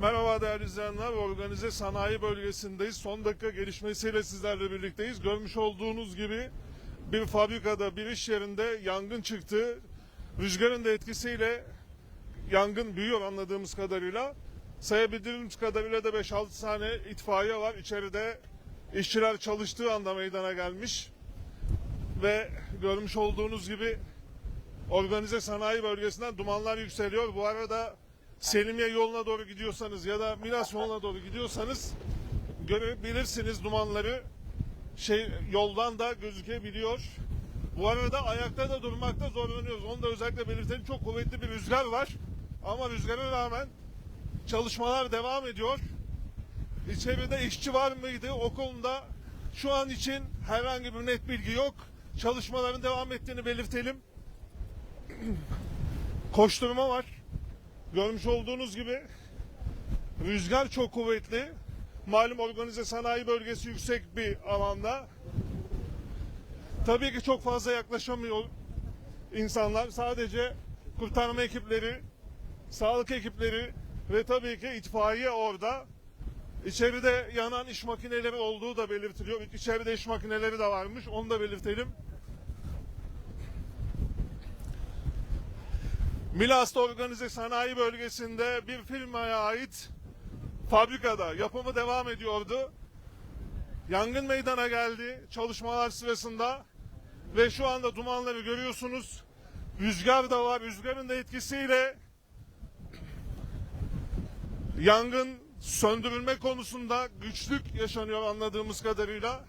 Merhaba değerli izleyenler. Organize sanayi bölgesindeyiz. Son dakika gelişmesiyle sizlerle birlikteyiz. Görmüş olduğunuz gibi bir fabrikada, bir iş yerinde yangın çıktı. Rüzgarın da etkisiyle yangın büyüyor anladığımız kadarıyla. Sayabildiğimiz kadarıyla da 5-6 tane itfaiye var. İçeride işçiler çalıştığı anda meydana gelmiş. Ve görmüş olduğunuz gibi organize sanayi bölgesinden dumanlar yükseliyor. Bu arada Selimiye yoluna doğru gidiyorsanız ya da Milas yoluna doğru gidiyorsanız görebilirsiniz dumanları. Şey yoldan da gözükebiliyor. Bu arada ayakta da durmakta zorlanıyoruz. Onu da özellikle belirtelim. Çok kuvvetli bir rüzgar var. Ama rüzgara rağmen çalışmalar devam ediyor. İçeride işçi var mıydı? O konuda şu an için herhangi bir net bilgi yok. Çalışmaların devam ettiğini belirtelim. Koşturma var. Görmüş olduğunuz gibi rüzgar çok kuvvetli. Malum organize sanayi bölgesi yüksek bir alanda. Tabii ki çok fazla yaklaşamıyor insanlar. Sadece kurtarma ekipleri, sağlık ekipleri ve tabii ki itfaiye orada. İçeride yanan iş makineleri olduğu da belirtiliyor. İçeride iş makineleri de varmış. Onu da belirtelim. Milas'ta organize sanayi bölgesinde bir firmaya ait fabrikada yapımı devam ediyordu. Yangın meydana geldi çalışmalar sırasında ve şu anda dumanları görüyorsunuz. Rüzgar da var. Rüzgarın da etkisiyle yangın söndürülme konusunda güçlük yaşanıyor anladığımız kadarıyla.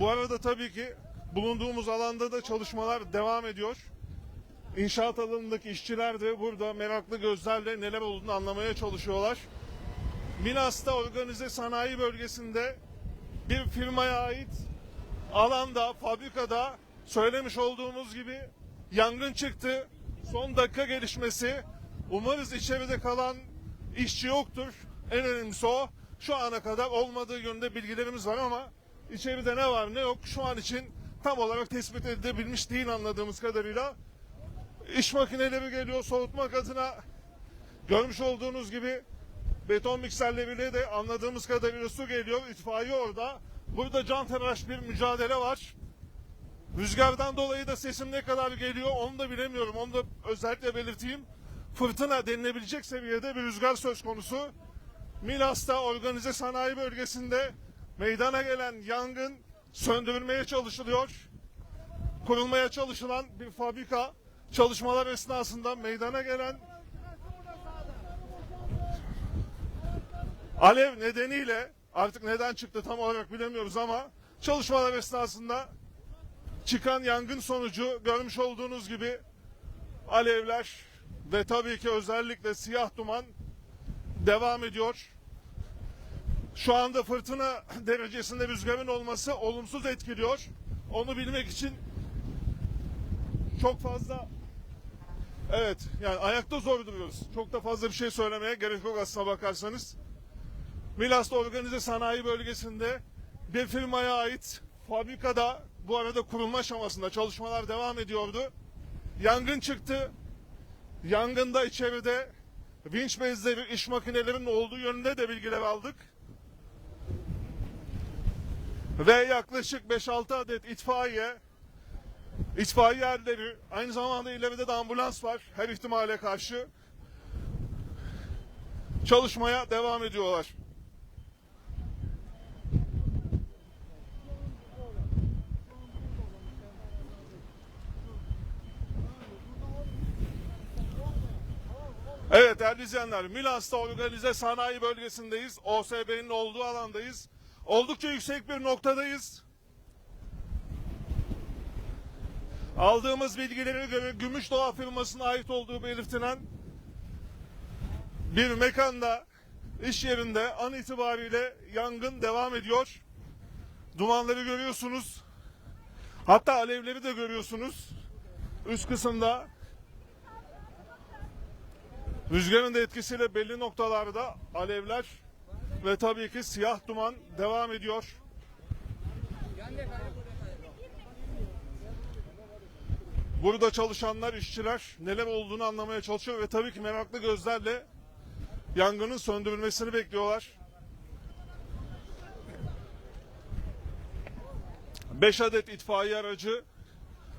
Bu arada tabii ki bulunduğumuz alanda da çalışmalar devam ediyor. İnşaat alanındaki işçiler de burada meraklı gözlerle neler olduğunu anlamaya çalışıyorlar. Milas'ta organize sanayi bölgesinde bir firmaya ait alanda, fabrikada söylemiş olduğumuz gibi yangın çıktı. Son dakika gelişmesi. Umarız içeride kalan işçi yoktur. En önemlisi o. Şu ana kadar olmadığı yönde bilgilerimiz var ama içeride ne var ne yok şu an için tam olarak tespit edilebilmiş değil anladığımız kadarıyla. İş makineleri geliyor soğutmak adına görmüş olduğunuz gibi beton mikserleriyle de anladığımız kadarıyla su geliyor. İtfaiye orada. Burada can telaş bir mücadele var. Rüzgardan dolayı da sesim ne kadar geliyor onu da bilemiyorum. Onu da özellikle belirteyim. Fırtına denilebilecek seviyede bir rüzgar söz konusu. Milas'ta organize sanayi bölgesinde meydana gelen yangın söndürülmeye çalışılıyor. Kurulmaya çalışılan bir fabrika çalışmalar esnasında meydana gelen alev nedeniyle artık neden çıktı tam olarak bilemiyoruz ama çalışmalar esnasında çıkan yangın sonucu görmüş olduğunuz gibi alevler ve tabii ki özellikle siyah duman devam ediyor. Şu anda fırtına derecesinde rüzgarın olması olumsuz etkiliyor. Onu bilmek için çok fazla evet yani ayakta zor duruyoruz. Çok da fazla bir şey söylemeye gerek yok aslına bakarsanız. Milas'ta organize sanayi bölgesinde bir firmaya ait fabrikada bu arada kurulma aşamasında çalışmalar devam ediyordu. Yangın çıktı. Yangında içeride vinç bezleri, iş makinelerinin olduğu yönünde de bilgiler aldık. Ve yaklaşık 5-6 adet itfaiye, itfaiye erleri, aynı zamanda ileride de ambulans var her ihtimale karşı çalışmaya devam ediyorlar. Evet değerli izleyenler, Milas'ta organize sanayi bölgesindeyiz. OSB'nin olduğu alandayız. Oldukça yüksek bir noktadayız. Aldığımız bilgilere göre Gümüşdoğa firmasına ait olduğu belirtilen bir mekanda, iş yerinde an itibariyle yangın devam ediyor. Dumanları görüyorsunuz. Hatta alevleri de görüyorsunuz. Üst kısımda Rüzgarın da etkisiyle belli noktalarda alevler ve tabii ki siyah duman devam ediyor. Bu Burada çalışanlar, işçiler neler olduğunu anlamaya çalışıyor ve tabii ki meraklı gözlerle yangının söndürülmesini bekliyorlar. 5 adet itfaiye aracı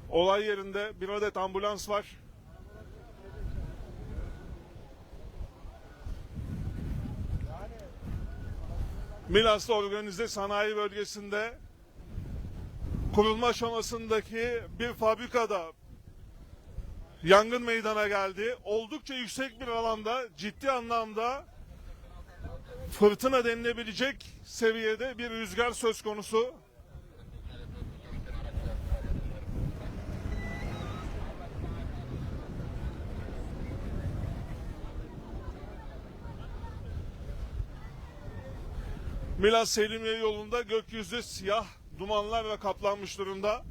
olay yerinde, bir adet ambulans var. Milas'ta organize sanayi bölgesinde kurulma aşamasındaki bir fabrikada yangın meydana geldi. Oldukça yüksek bir alanda ciddi anlamda fırtına denilebilecek seviyede bir rüzgar söz konusu. Milas Selimiye yolunda gökyüzü siyah dumanlarla kaplanmış durumda.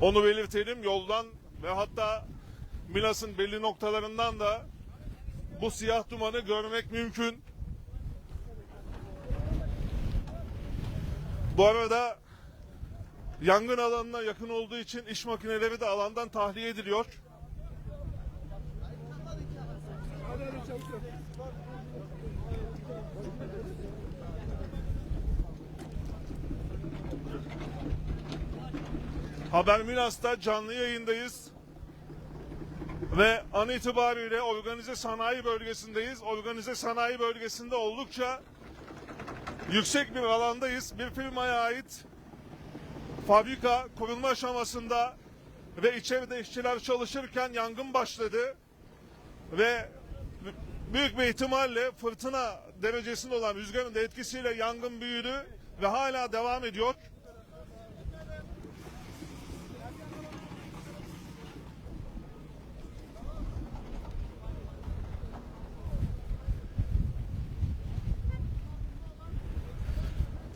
Onu belirtelim yoldan ve hatta Milas'ın belli noktalarından da bu siyah dumanı görmek mümkün. Bu arada yangın alanına yakın olduğu için iş makineleri de alandan tahliye ediliyor. Haber Milas'ta canlı yayındayız. Ve an itibariyle organize sanayi bölgesindeyiz. Organize sanayi bölgesinde oldukça yüksek bir alandayız. Bir firmaya ait fabrika kurulma aşamasında ve içeride işçiler çalışırken yangın başladı. Ve büyük bir ihtimalle fırtına derecesinde olan rüzgarın da etkisiyle yangın büyüdü ve hala devam ediyor.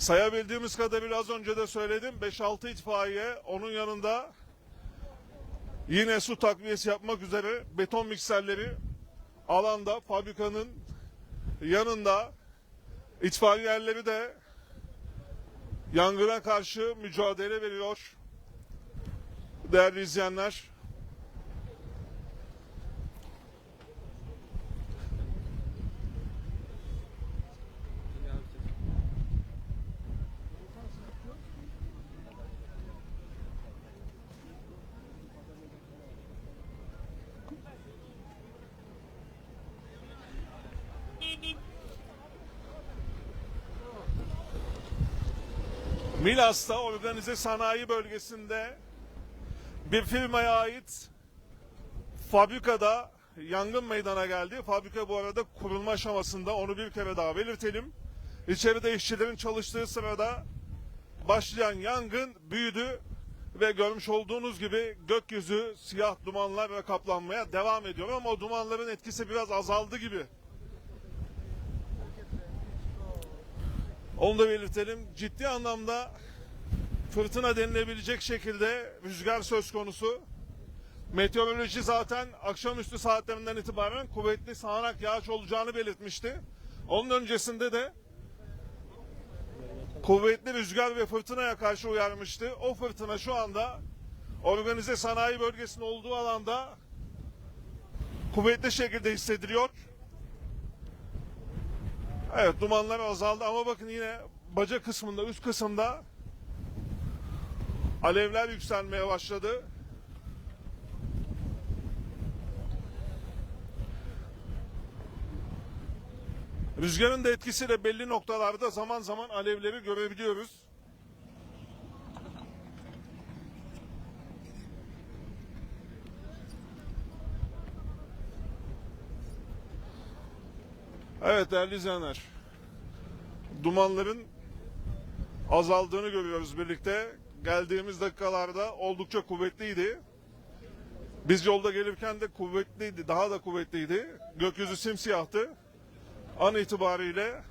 Sayabildiğimiz kadarıyla az önce de söyledim. 5-6 itfaiye onun yanında yine su takviyesi yapmak üzere beton mikserleri alanda fabrikanın yanında itfaiyeleri de yangına karşı mücadele veriyor. Değerli izleyenler. Milas'ta organize sanayi bölgesinde bir firmaya ait fabrikada yangın meydana geldi. Fabrika bu arada kurulma aşamasında onu bir kere daha belirtelim. İçeride işçilerin çalıştığı sırada başlayan yangın büyüdü ve görmüş olduğunuz gibi gökyüzü siyah dumanlar ve kaplanmaya devam ediyor ama o dumanların etkisi biraz azaldı gibi. Onu da belirtelim. Ciddi anlamda fırtına denilebilecek şekilde rüzgar söz konusu. Meteoroloji zaten akşamüstü saatlerinden itibaren kuvvetli sağanak yağış olacağını belirtmişti. Onun öncesinde de kuvvetli rüzgar ve fırtınaya karşı uyarmıştı. O fırtına şu anda organize sanayi bölgesinin olduğu alanda kuvvetli şekilde hissediliyor. Evet dumanlar azaldı ama bakın yine baca kısmında üst kısımda alevler yükselmeye başladı. Rüzgarın da etkisiyle belli noktalarda zaman zaman alevleri görebiliyoruz. Evet değerli izleyenler. Dumanların azaldığını görüyoruz birlikte. Geldiğimiz dakikalarda oldukça kuvvetliydi. Biz yolda gelirken de kuvvetliydi, daha da kuvvetliydi. Gökyüzü simsiyahtı. An itibariyle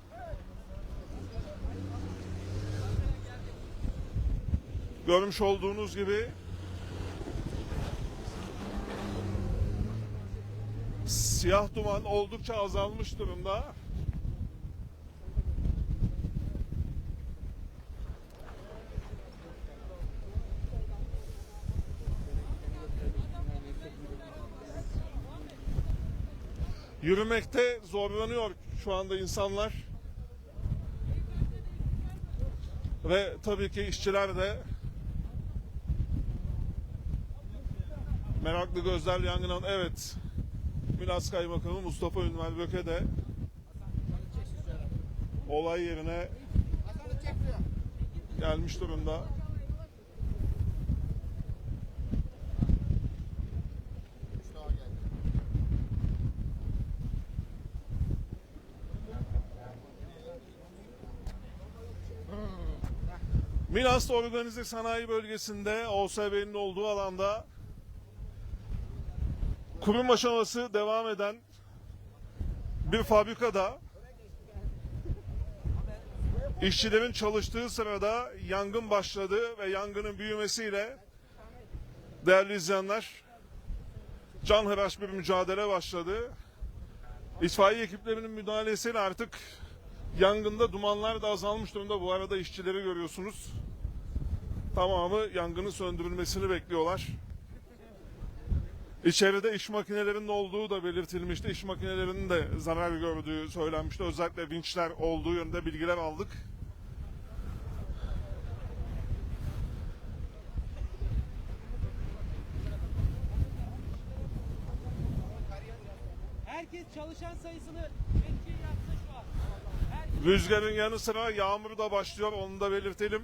görmüş olduğunuz gibi siyah duman oldukça azalmış durumda. Yürümekte zorlanıyor şu anda insanlar. Ve tabii ki işçiler de meraklı gözler yangından evet Milas Kaymakamı Mustafa Ünver Böke de olay yerine gelmiş durumda. Milas Organize Sanayi Bölgesi'nde OSB'nin olduğu alanda kurum aşaması devam eden bir fabrikada işçilerin çalıştığı sırada yangın başladı ve yangının büyümesiyle değerli izleyenler canhıraş bir mücadele başladı. İtfaiye ekiplerinin müdahalesiyle artık yangında dumanlar da azalmış durumda. Bu arada işçileri görüyorsunuz. Tamamı yangının söndürülmesini bekliyorlar. İçeride iş makinelerinin olduğu da belirtilmişti. İş makinelerinin de zarar gördüğü söylenmişti. Özellikle vinçler olduğu yönünde bilgiler aldık. Herkes çalışan sayısını etki yapsa şu an. Herkes Rüzgarın yanı sıra yağmur da başlıyor. Onu da belirtelim.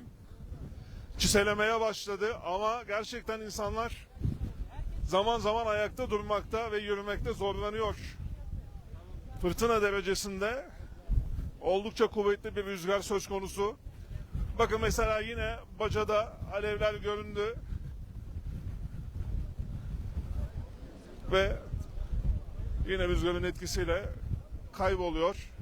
Çiselemeye başladı ama gerçekten insanlar zaman zaman ayakta durmakta ve yürümekte zorlanıyor. Fırtına derecesinde oldukça kuvvetli bir rüzgar söz konusu. Bakın mesela yine bacada alevler göründü. Ve yine rüzgarın etkisiyle kayboluyor.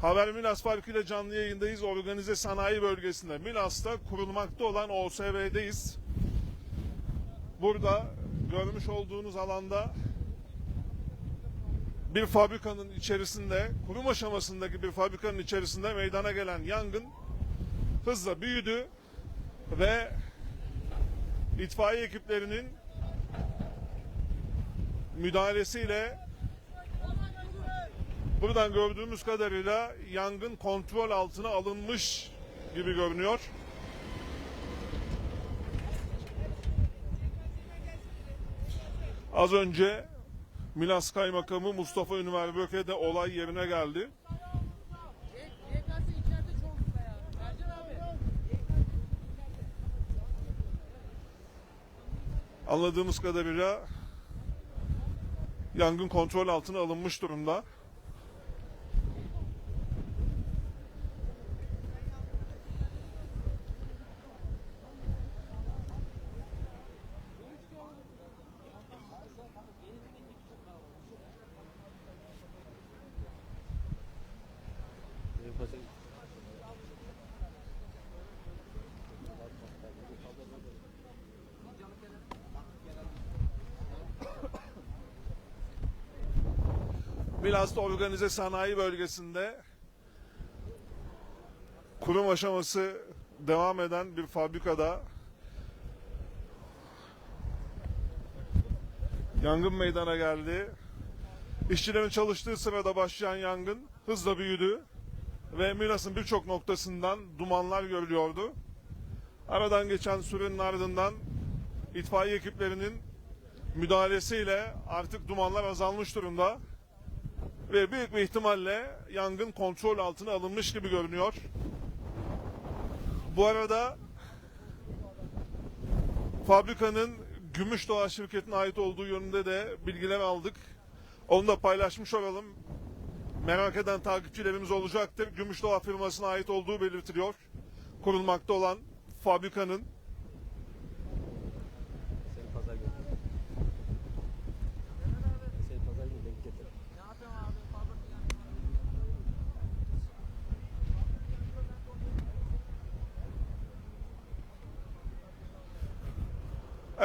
Haber Milas Parkı ile canlı yayındayız. Organize sanayi bölgesinde Milas'ta kurulmakta olan OSB'deyiz. Burada görmüş olduğunuz alanda bir fabrikanın içerisinde, kurum aşamasındaki bir fabrikanın içerisinde meydana gelen yangın hızla büyüdü ve itfaiye ekiplerinin müdahalesiyle Buradan gördüğümüz kadarıyla yangın kontrol altına alınmış gibi görünüyor. Az önce Milas Kaymakamı Mustafa Ünver Böke de olay yerine geldi. Anladığımız kadarıyla yangın kontrol altına alınmış durumda. Milas'ta organize sanayi bölgesinde kurum aşaması devam eden bir fabrikada yangın meydana geldi. İşçilerin çalıştığı sırada başlayan yangın hızla büyüdü ve Milas'ın birçok noktasından dumanlar görülüyordu. Aradan geçen sürenin ardından itfaiye ekiplerinin müdahalesiyle artık dumanlar azalmış durumda ve büyük bir ihtimalle yangın kontrol altına alınmış gibi görünüyor. Bu arada fabrikanın Gümüşdoğa şirketine ait olduğu yönünde de bilgiler aldık. Onu da paylaşmış olalım. Merak eden takipçilerimiz olacaktır. Gümüşdoğa firmasına ait olduğu belirtiliyor. Kurulmakta olan fabrikanın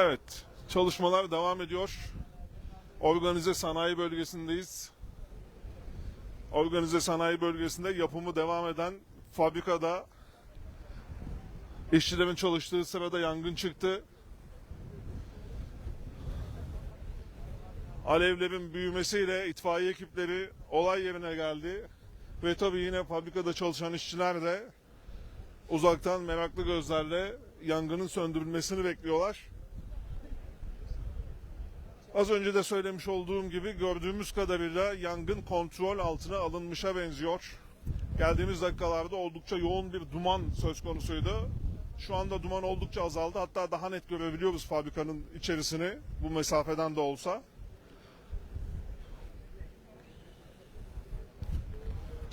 Evet, çalışmalar devam ediyor. Organize sanayi bölgesindeyiz. Organize sanayi bölgesinde yapımı devam eden fabrikada işçilerin çalıştığı sırada yangın çıktı. Alevlerin büyümesiyle itfaiye ekipleri olay yerine geldi. Ve tabii yine fabrikada çalışan işçiler de uzaktan meraklı gözlerle yangının söndürülmesini bekliyorlar. Az önce de söylemiş olduğum gibi gördüğümüz kadarıyla yangın kontrol altına alınmışa benziyor. Geldiğimiz dakikalarda oldukça yoğun bir duman söz konusuydu. Şu anda duman oldukça azaldı. Hatta daha net görebiliyoruz fabrikanın içerisini bu mesafeden de olsa.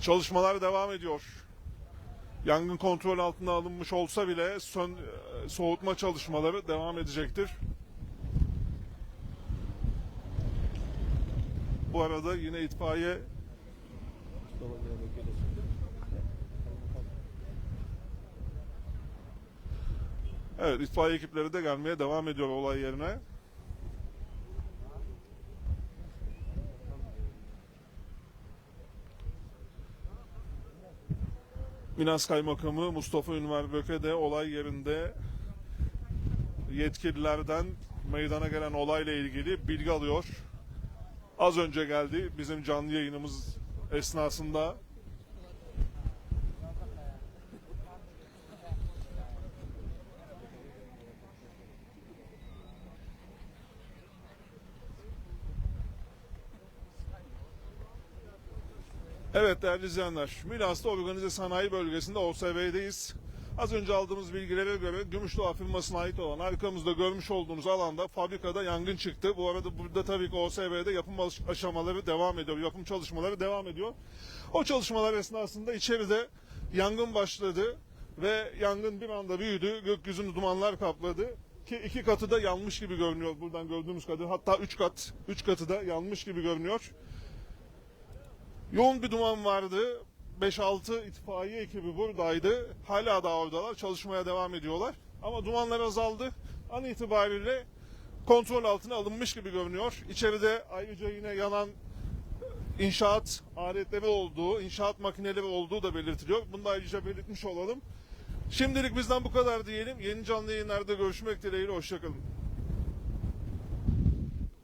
Çalışmalar devam ediyor. Yangın kontrol altına alınmış olsa bile sön, e, soğutma çalışmaları devam edecektir. Bu arada yine itfaiye. Evet itfaiye ekipleri de gelmeye devam ediyor olay yerine. Minas Kaymakamı Mustafa Ünver Böke de olay yerinde yetkililerden meydana gelen olayla ilgili bilgi alıyor. Az önce geldi bizim canlı yayınımız esnasında Evet değerli izleyenler, Milas'ta organize sanayi bölgesinde OSB'deyiz. Az önce aldığımız bilgilere göre Gümüşdoğa firmasına ait olan arkamızda görmüş olduğunuz alanda fabrikada yangın çıktı. Bu arada burada tabii ki OSB'de yapım aş- aşamaları devam ediyor, yapım çalışmaları devam ediyor. O çalışmalar esnasında içeride yangın başladı ve yangın bir anda büyüdü, gökyüzünü dumanlar kapladı. Ki iki katı da yanmış gibi görünüyor buradan gördüğümüz kadarıyla. Hatta üç kat, üç katı da yanmış gibi görünüyor. Yoğun bir duman vardı. 5-6 itfaiye ekibi buradaydı. Hala da oradalar. Çalışmaya devam ediyorlar. Ama dumanlar azaldı. An itibariyle kontrol altına alınmış gibi görünüyor. İçeride ayrıca yine yanan inşaat aletleri olduğu, inşaat makineleri olduğu da belirtiliyor. Bunu da ayrıca belirtmiş olalım. Şimdilik bizden bu kadar diyelim. Yeni canlı yayınlarda görüşmek dileğiyle. Hoşçakalın.